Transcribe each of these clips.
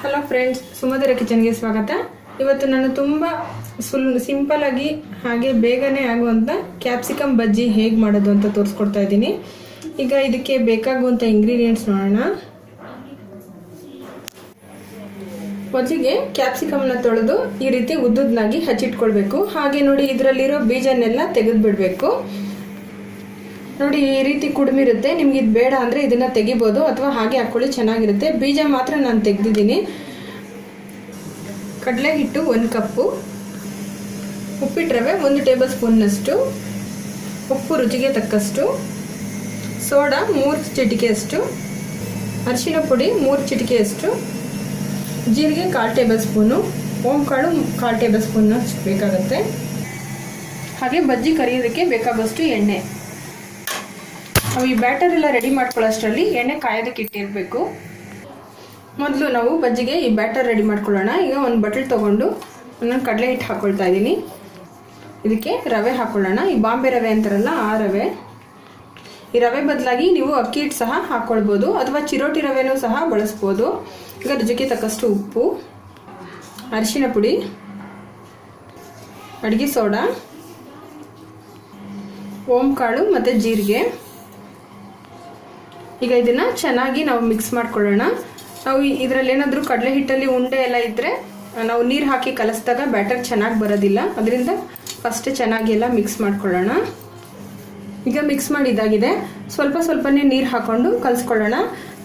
Hello friends ಸುಮಧುರ ಕಿಚನ್ಗೆ ಸ್ವಾಗತ. ಇವತ್ತು ನಾನು ತುಂಬ ಸುಲ್ ಸಿಂಪಲ್ ಆಗಿ ಹಾಗೆ ಬೇಗನೆ ಆಗುವಂಥ ಕ್ಯಾಪ್ಸಿಕಮ್ ಬಜ್ಜಿ ಹೇಗೆ ಮಾಡೋದು ಅಂತ ತೋರಿಸ್ಕೊಡ್ತಾ ಇದ್ದೀನಿ. ಈಗ ಇದಕ್ಕೆ ಬೇಕಾಗುವಂಥ ಇಂಗ್ರೀಡಿಯೆಂಟ್ಸ್ ನೋಡೋಣ. ಮೊದಲಿಗೆ ಕ್ಯಾಪ್ಸಿಕಮ್ನ ತೊಳೆದು ಈ ರೀತಿ ಉದ್ದುದ್ನಾಗಿ ಹಚ್ಚಿಟ್ಕೊಳ್ಬೇಕು. ಹಾಗೆ ನೋಡಿ ಇದರಲ್ಲಿರೋ ಬೀಜನೆಲ್ಲ ತೆಗೆದು ಬಿಡಬೇಕು ನೋಡಿ, ಈ ರೀತಿ ಕುಡುಮಿರುತ್ತೆ ನಿಮ್ಗೆ ಇದು ಬೇಡ ಅಂದರೆ ಇದನ್ನ ತೆಗಿಬೋದು ಅಥವಾ ಹಾಗೆ ಹಾಕ್ಕೊಳ್ಳಿ ಚೆನ್ನಾಗಿರುತ್ತೆ. ಬೀಜ ಮಾತ್ರ ನಾನು ತೆಗೆದಿದ್ದೀನಿ. ಕಡಲೆ ಹಿಟ್ಟು ಒಂದು ಕಪ್ಪು. ಉಪ್ಪಿಟ್ಟು ರವೆ ಒಂದು ಟೇಬಲ್ ಸ್ಪೂನ್ನಷ್ಟು. ಉಪ್ಪು ರುಚಿಗೆ ತಕ್ಕಷ್ಟು. ಸೋಡಾ ಮೂರು ಚಿಟಿಕೆಯಷ್ಟು. ಅರಿಶಿನ ಪುಡಿ ಮೂರು ಚಿಟಿಕೆಯಷ್ಟು. ಜೀರಿಗೆ ಕಾಲು ಟೇಬಲ್ ಸ್ಪೂನು. ಓಂಕಾಳು ಕಾಲು ಟೇಬಲ್ ಸ್ಪೂನ್ ಬೇಕಾಗುತ್ತೆ. ಹಾಗೆ ಬಜ್ಜಿ ಕರಿಯೋದಕ್ಕೆ ಬೇಕಾಗುವಷ್ಟು ಎಣ್ಣೆ. ನಾವು ಈ ಬ್ಯಾಟರ್ ಎಲ್ಲ ರೆಡಿ ಮಾಡ್ಕೊಳ್ಳೋಷ್ಟರಲ್ಲಿ ಎಣ್ಣೆ ಕಾಯೋದಕ್ಕೆ ಇಟ್ಟಿರಬೇಕು. ಮೊದಲು ನಾವು ಬಜ್ಜಿಗೆ ಈ ಬ್ಯಾಟರ್ ರೆಡಿ ಮಾಡ್ಕೊಳ್ಳೋಣ. ಈಗ ಒಂದು ಬಟ್ಲ್ ತೊಗೊಂಡು ನಾನು ಕಡಲೆ ಹಿಟ್ಟು ಹಾಕ್ಕೊಳ್ತಾ ಇದ್ದೀನಿ. ಇದಕ್ಕೆ ರವೆ ಹಾಕ್ಕೊಳ್ಳೋಣ ಈ ಬಾಂಬೆ ರವೆ ಅಂತಾರಲ್ಲ, ಆ ರವೆ. ಈ ರವೆ ಬದಲಾಗಿ ನೀವು ಅಕ್ಕಿ ಹಿಟ್ಟು ಸಹ ಹಾಕ್ಕೊಳ್ಬೋದು ಅಥವಾ ಚಿರೋಟಿ ರವೆನೂ ಸಹ ಬಳಸ್ಬೋದು. ಈಗ ರುಚಿಗೆ ತಕ್ಕಷ್ಟು ಉಪ್ಪು, ಅರಿಶಿನ ಪುಡಿ, ಅಡುಗೆ ಸೋಡಾ, ಓಂಕಾಳು ಮತ್ತು ಜೀರಿಗೆ. ಈಗ ಇದನ್ನ ಚೆನ್ನಾಗಿ ನಾವು ಮಿಕ್ಸ್ ಮಾಡ್ಕೊಳ್ಳೋಣ. ನಾವು ಇದರಲ್ಲಿ ಏನಾದರೂ ಕಡಲೆ ಹಿಟ್ಟಲ್ಲಿ ಉಂಡೆ ಎಲ್ಲ ಇದ್ದರೆ ನಾವು ನೀರು ಹಾಕಿ ಕಲಿಸಿದಾಗ ಬ್ಯಾಟರ್ ಚೆನ್ನಾಗಿ ಬರೋದಿಲ್ಲ. ಅದರಿಂದ ಫಸ್ಟ್ ಚೆನ್ನಾಗಿ ಎಲ್ಲ ಮಿಕ್ಸ್ ಮಾಡ್ಕೊಳ್ಳೋಣ. ಈಗ ಮಿಕ್ಸ್ ಮಾಡಿದ್ದಾಗಿದೆ ಸ್ವಲ್ಪ ಸ್ವಲ್ಪನೇ ನೀರು ಹಾಕ್ಕೊಂಡು ಕಲಿಸ್ಕೊಳ್ಳೋಣ.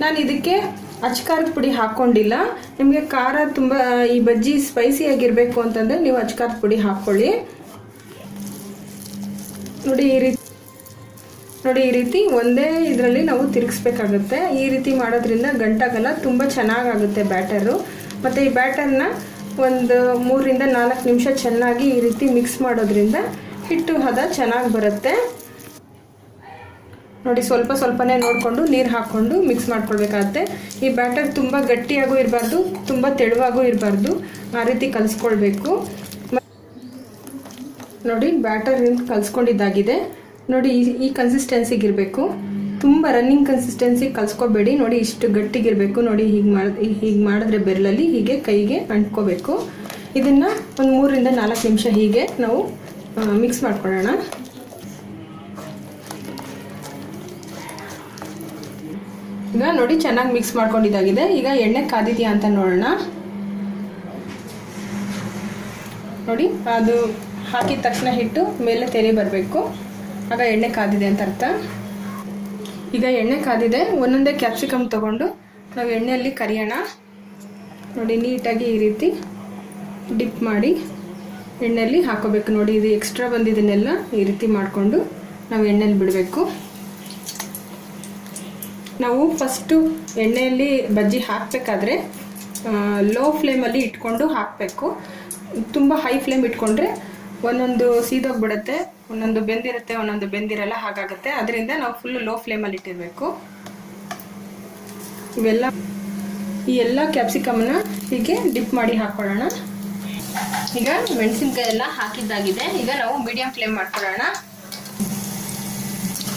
ನಾನು ಇದಕ್ಕೆ ಅಚ್ಕಾರದ ಪುಡಿ ಹಾಕ್ಕೊಂಡಿಲ್ಲ ನಿಮಗೆ ಖಾರ ತುಂಬ ಈ ಬಜ್ಜಿ ಸ್ಪೈಸಿ ಆಗಿರಬೇಕು ಅಂತಂದರೆ ನೀವು ಅಚ್ಕಾರದ ಪುಡಿ ಹಾಕ್ಕೊಳ್ಳಿ. ನೋಡಿ ಈ ರೀತಿ ನೋಡಿ, ಈ ರೀತಿ ಒಂದೇ ಇದರಲ್ಲಿ ನಾವು ತಿರುಗಿಸ್ಬೇಕಾಗುತ್ತೆ. ಈ ರೀತಿ ಮಾಡೋದ್ರಿಂದ ಗಂಟಾಗಲ್ಲ ತುಂಬ ಚೆನ್ನಾಗಾಗುತ್ತೆ ಬ್ಯಾಟರು. ಮತ್ತು ಈ ಬ್ಯಾಟರ್ನ ಒಂದು ಮೂರರಿಂದ ನಾಲ್ಕು ನಿಮಿಷ ಚೆನ್ನಾಗಿ ಈ ರೀತಿ ಮಿಕ್ಸ್ ಮಾಡೋದ್ರಿಂದ ಹಿಟ್ಟು ಹದ ಚೆನ್ನಾಗಿ ಬರುತ್ತೆ. ನೋಡಿ, ಸ್ವಲ್ಪ ಸ್ವಲ್ಪನೇ ನೋಡಿಕೊಂಡು ನೀರು ಹಾಕ್ಕೊಂಡು ಮಿಕ್ಸ್ ಮಾಡ್ಕೊಳ್ಬೇಕಾಗತ್ತೆ. ಈ ಬ್ಯಾಟರ್ ತುಂಬ ಗಟ್ಟಿಯಾಗೂ ಇರಬಾರ್ದು, ತುಂಬ ತೆಳುವಾಗೂ ಇರಬಾರ್ದು. ಆ ರೀತಿ ಕಲಿಸ್ಕೊಳ್ಬೇಕು. ನೋಡಿ, ಬ್ಯಾಟರ್ ಕಲಿಸ್ಕೊಂಡಿದ್ದಾಗಿದೆ. ನೋಡಿ, ಈ ಕನ್ಸಿಸ್ಟೆನ್ಸಿಗೆ ಇರಬೇಕು ತುಂಬ ರನ್ನಿಂಗ್ ಕನ್ಸಿಸ್ಟೆನ್ಸಿ ಕಲ್ಸ್ಕೋಬೇಡಿ. ನೋಡಿ, ಇಷ್ಟು ಗಟ್ಟಿಗಿರಬೇಕು. ನೋಡಿ, ಹೀಗೆ ಮಾಡಿ, ಹೀಗೆ ಮಾಡಿದ್ರೆ ಬೆರಳಲ್ಲಿ ಹೀಗೆ ಕೈಗೆ ಅಂಟ್ಕೋಬೇಕು. ಇದನ್ನು ಒಂದು ಮೂರರಿಂದ ನಾಲ್ಕು ನಿಮಿಷ ಹೀಗೆ ನಾವು ಮಿಕ್ಸ್ ಮಾಡ್ಕೊಳ್ಳೋಣ. ಈಗ ನೋಡಿ, ಚೆನ್ನಾಗಿ ಮಿಕ್ಸ್ ಮಾಡ್ಕೊಂಡಿದ್ದಾಗಿದೆ. ಈಗ ಎಣ್ಣೆ ಕಾದಿದೆಯಾ ಅಂತ ನೋಡೋಣ. ನೋಡಿ, ಅದು ಹಾಕಿದ ತಕ್ಷಣ ಹಿಟ್ಟು ಮೇಲೆ ತೆರೆ ಬರಬೇಕು. ಆಗ ಎಣ್ಣೆ ಕಾದಿದೆ ಅಂತ ಅರ್ಥ. ಈಗ ಎಣ್ಣೆ ಕಾದಿದೆ, ಒಂದೊಂದೇ ಕ್ಯಾಪ್ಸಿಕಮ್ ತಗೊಂಡು ನಾವು ಎಣ್ಣೆಯಲ್ಲಿ ಕರಿಯೋಣ. ನೋಡಿ, ನೀಟಾಗಿ ಈ ರೀತಿ ಡಿಪ್ ಮಾಡಿ ಎಣ್ಣೆಯಲ್ಲಿ ಹಾಕೋಬೇಕು. ನೋಡಿ, ಇದು ಎಕ್ಸ್ಟ್ರಾ ಬಂದಿದ್ದನ್ನೆಲ್ಲ ಈ ರೀತಿ ಮಾಡಿಕೊಂಡು ನಾವು ಎಣ್ಣೆಯಲ್ಲಿ ಬಿಡಬೇಕು. ನಾವು ಫಸ್ಟು ಎಣ್ಣೆಯಲ್ಲಿ ಬಜ್ಜಿ ಹಾಕಬೇಕಾದ್ರೆ ಲೋ ಫ್ಲೇಮಲ್ಲಿ ಇಟ್ಕೊಂಡು ಹಾಕಬೇಕು. ತುಂಬ ಹೈ ಫ್ಲೇಮ್ ಇಟ್ಕೊಂಡ್ರೆ ಒಂದೊಂದು ಸೀದೋಗ್ಬಿಡುತ್ತೆ. ಒಂದೊಂದು ಬೆಂದಿರುತ್ತೆ, ಒಂದೊಂದು ಬೆಂದಿರಲ್ಲ, ಹಾಗಾಗುತ್ತೆ. ಅದರಿಂದ ನಾವು ಫುಲ್ ಲೋ ಫ್ಲೇಮಲ್ಲಿ ಇಟ್ಟಿರಬೇಕು. ಇವೆಲ್ಲ, ಈ ಎಲ್ಲ ಕ್ಯಾಪ್ಸಿಕಮ್ನ ಹೀಗೆ ಡಿಪ್ ಮಾಡಿ ಹಾಕೊಳ್ಳೋಣ. ಈಗ ಮೆಣಸಿನ್ಕಾಯಿ ಎಲ್ಲ ಹಾಕಿದ್ದಾಗಿದೆ. ಈಗ ನಾವು ಮೀಡಿಯಂ ಫ್ಲೇಮ್ ಮಾಡ್ಕೊಳ್ಳೋಣ.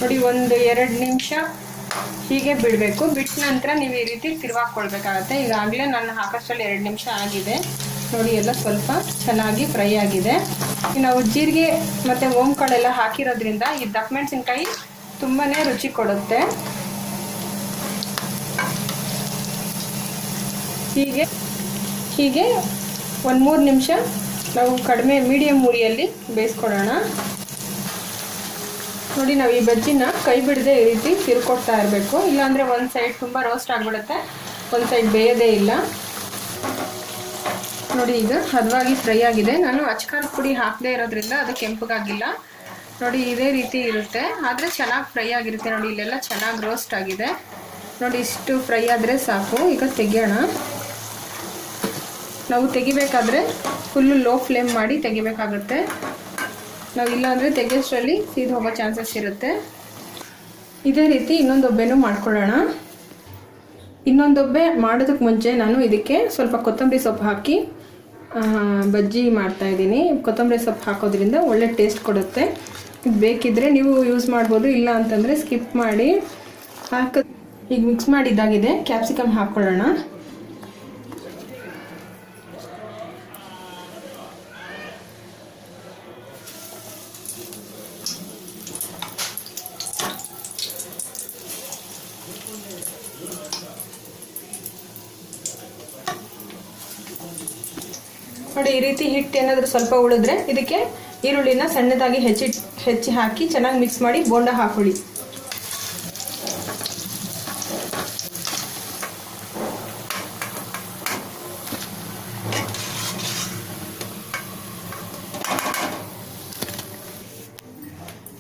ನೋಡಿ, ಒಂದು ಎರಡು ನಿಮಿಷ ಹೀಗೆ ಬಿಡಬೇಕು. ಬಿಟ್ಟ ನಂತರ ನೀವು ಈ ರೀತಿ ತಿರುವಾಕೊಳ್ಬೇಕಾಗತ್ತೆ. ಈಗಾಗಲೇ ನಾನು ಹಾಕೋಷ್ಟರಲ್ಲಿ ಎರಡು ನಿಮಿಷ ಆಗಿದೆ. ನೋಡಿ, ಎಲ್ಲ ಸ್ವಲ್ಪ ಚೆನ್ನಾಗಿ ಫ್ರೈ ಆಗಿದೆ. ನಾವು ಜೀರಿಗೆ ಮತ್ತು ಓಂಕಾಳೆಲ್ಲ ಹಾಕಿರೋದ್ರಿಂದ ಈ ದಪ್ಪ ಮೆಣಸಿನ್ಕಾಯಿ ತುಂಬಾ ರುಚಿ ಕೊಡುತ್ತೆ. ಹೀಗೆ ಹೀಗೆ ಒಂದು ಮೂರು ನಿಮಿಷ ನಾವು ಕಡಿಮೆ ಮೀಡಿಯಮ್ ಉರಿಯಲ್ಲಿ ಬೇಯಿಸ್ಕೊಡೋಣ. ನೋಡಿ, ನಾವು ಈ ಬಜ್ಜಿನ ಕೈ ಬಿಡದೆ ಈ ರೀತಿ ತಿರ್ಕೊಡ್ತಾ ಇರಬೇಕು. ಇಲ್ಲಾಂದರೆ ಒಂದು ಸೈಡ್ ತುಂಬ ರೋಸ್ಟ್ ಆಗಿಬಿಡುತ್ತೆ, ಒಂದು ಸೈಡ್ ಬೇಯೋದೇ ಇಲ್ಲ. ನೋಡಿ ಈಗ ಹದವಾಗಿ ಫ್ರೈ ಆಗಿದೆ. ನಾನು ಅಚ್ಕಾರದ ಪುಡಿ ಹಾಕದೇ ಇರೋದ್ರಿಂದ ಅದು ಕೆಂಪಗಾಗಿಲ್ಲ. ನೋಡಿ, ಇದೇ ರೀತಿ ಇರುತ್ತೆ. ಆದರೆ ಚೆನ್ನಾಗಿ ಫ್ರೈ ಆಗಿರುತ್ತೆ ನೋಡಿ, ಇಲ್ಲೆಲ್ಲ ಚೆನ್ನಾಗಿ ರೋಸ್ಟ್ ಆಗಿದೆ. ನೋಡಿ, ಇಷ್ಟು ಫ್ರೈ ಆದರೆ ಸಾಕು. ಈಗ ತೆಗಿಯೋಣ. ನಾವು ತೆಗಿಬೇಕಾದ್ರೆ ಫುಲ್ಲು ಲೋ ಫ್ಲೇಮ್ ಮಾಡಿ ತೆಗಿಬೇಕಾಗುತ್ತೆ. ನಾವು ಇಲ್ಲಾಂದರೆ ತೆಗೆಯೋಷ್ಟರಲ್ಲಿ ಸೀದು ಹೋಗೋ ಚಾನ್ಸಸ್ ಇರುತ್ತೆ. ಇದೇ ರೀತಿ ಇನ್ನೊಂದು ಒಬ್ಬೆನೂ ಮಾಡ್ಕೊಳ್ಳೋಣ. ಇನ್ನೊಂದೊಬ್ಬೆ ಮಾಡೋದಕ್ಕೆ ಮುಂಚೆ ನಾನು ಇದಕ್ಕೆ ಸ್ವಲ್ಪ ಕೊತ್ತಂಬರಿ ಸೊಪ್ಪು ಹಾಕಿ ಬಜ್ಜಿ ಮಾಡ್ತಾ ಇದ್ದೀನಿ. ಕೊತ್ತಂಬರಿ ಸೊಪ್ಪು ಹಾಕೋದ್ರಿಂದ ಒಳ್ಳೆ ಟೇಸ್ಟ್ ಕೊಡುತ್ತೆ. ಇದು ಬೇಕಿದ್ದರೆ ನೀವು ಯೂಸ್ ಮಾಡ್ಬೋದು, ಇಲ್ಲ ಅಂತಂದರೆ ಸ್ಕಿಪ್ ಮಾಡಿ ಹಾಕ ಈಗ ಮಿಕ್ಸ್ ಮಾಡಿದ್ದಾಗಿದೆ. ಕ್ಯಾಪ್ಸಿಕಮ್ ಹಾಕ್ಕೊಳ್ಳೋಣ ನೋಡಿ, ಈ ರೀತಿ ಹಿಟ್ಟು ಏನಾದರೂ ಸ್ವಲ್ಪ ಉಳಿದ್ರೆ ಇದಕ್ಕೆ ಈರುಳ್ಳಿನ ಸಣ್ಣದಾಗಿ ಹೆಚ್ಚಿ ಹೆಚ್ಚಿ ಹಾಕಿ ಚೆನ್ನಾಗಿ ಮಿಕ್ಸ್ ಮಾಡಿ ಬೋಂಡ ಹಾಕೊಳ್ಳಿ.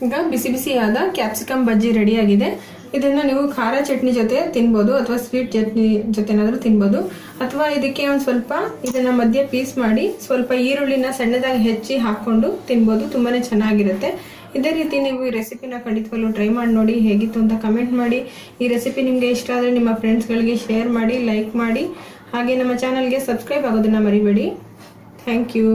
ಈಗ ಬಿಸಿ ಬಿಸಿಯಾದ ಕ್ಯಾಪ್ಸಿಕಮ್ ಬಜ್ಜಿ ರೆಡಿಯಾಗಿದೆ ಇದನ್ನ ನೀವು ಖಾರ ಚಟ್ನಿ ಜೊತೆ ತಿನ್ಬೋದು ಅಥವಾ ಸ್ವೀಟ್ ಚಟ್ನಿ ಜೊತೆನಾದರೂ ತಿನ್ಬೋದು. ಅಥವಾ ಇದಕ್ಕೆ ಒಂದು ಸ್ವಲ್ಪ ಇದನ್ನ ಮಧ್ಯೆ ಪೀಸ್ ಮಾಡಿ ಸ್ವಲ್ಪ ಈರುಳ್ಳಿನ ಸಣ್ಣದಾಗಿ ಹೆಚ್ಚಿ ಹಾಕೊಂಡು ತಿನ್ಬೋದು. ತುಂಬಾನೇ ಚೆನ್ನಾಗಿರುತ್ತೆ. ಇದೇ ರೀತಿ ನೀವು ಈ ರೆಸಿಪಿನ ಖಂಡಿತವಾಗ್ಲೂ ಟ್ರೈ ಮಾಡಿ ನೋಡಿ ಹೇಗಿತ್ತು ಅಂತ ಕಮೆಂಟ್ ಮಾಡಿ. ಈ ರೆಸಿಪಿ ನಿಮಗೆ ಇಷ್ಟ ಆದರೆ ನಿಮ್ಮ ಫ್ರೆಂಡ್ಸ್ಗಳಿಗೆ ಶೇರ್ ಮಾಡಿ ಲೈಕ್ ಮಾಡಿ. ಹಾಗೆ ನಮ್ಮ ಚಾನಲ್ಗೆ ಸಬ್ಸ್ಕ್ರೈಬ್ ಆಗೋದನ್ನ ಮರಿಬೇಡಿ. Thank you